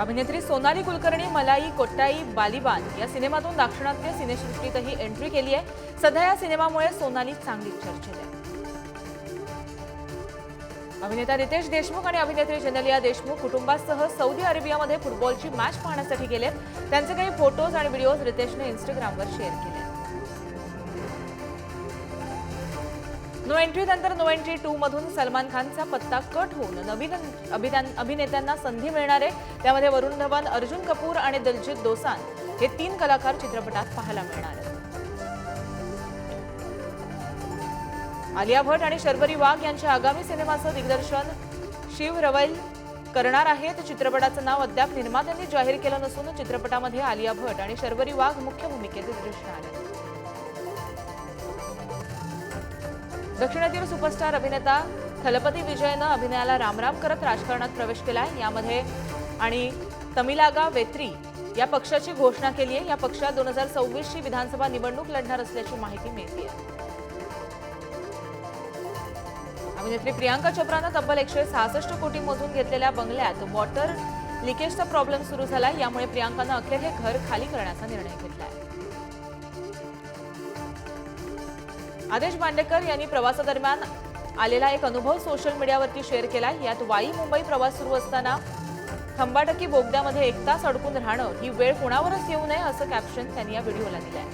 अभिनेत्री सोनाली कुलकर्णी मलाई कोट्टाई बालिबान या सिनेमातून दाक्षिणात्य सिनेसृष्टीतही एंट्री केली आहे. सध्या या सिनेमामुळे सोनाली चांगलीच चर्चेत आहे. अभिनेता रितेश देशमुख आणि अभिनेत्री जेनेलिया देशमुख कुटुंबासह सौदी अरेबियामध्ये फुटबॉलची मॅच पाहण्यासाठी गेलेत. त्यांचे काही फोटोज आणि व्हिडिओज रितेशने इन्स्टाग्रामवर शेअर केले नो एंट्री नंतर नो एंट्री टू मधून सलमान खानचा पत्ता कट होऊन नवीन अभिनेत्यांना संधी मिळणार. आहे त्यामध्ये वरुण धवन अर्जुन कपूर आणि दिलजित दोसान हे तीन कलाकार चित्रपटात पाहायला मिळणार आहेत. आलिया भट आणि शर्वरी वाघ यांच्या आगामी सिनेमाचं दिग्दर्शन शिव रवैल करणार आहेत. चित्रपटाचं नाव अद्याप निर्मात्यांनी जाहीर केलं नसून चित्रपटामध्ये आलिया भट आणि शर्वरी वाघ मुख्य भूमिकेत दिसणार आहेत. दक्षिणेतील सुपरस्टार अभिनेता थलपती विजयनं अभिनयाला रामराम करत राजकारणात प्रवेश केलाय. यामध्ये आणि तमिलागा वेत्री या पक्षाची घोषणा केली आहे. या पक्षात दोन हजार सव्वीसची विधानसभा निवडणूक लढणार असल्याची माहिती मिळते अभिनेत्री प्रियांका चोप्रानं तब्बल एकशे सहासष्ट कोटीमधून घेतलेल्या बंगल्यात वॉटर लिकेजचा प्रॉब्लेम सुरू झाला यामुळे प्रियांकानं अखेर हे घर खाली करण्याचा निर्णय घेतला आहे आदेश बांडेकर यांनी प्रवासादरम्यान आलेला एक अनुभव सोशल मीडियावरती शेअर केला यात वाई मुंबई प्रवास सुरू असताना खंबाटकी बोगद्यामध्ये एक तास अडकून राहणं ही वेळ कुणावरच येऊ नये असं कॅप्शन त्यांनी या व्हिडिओला दिलंय.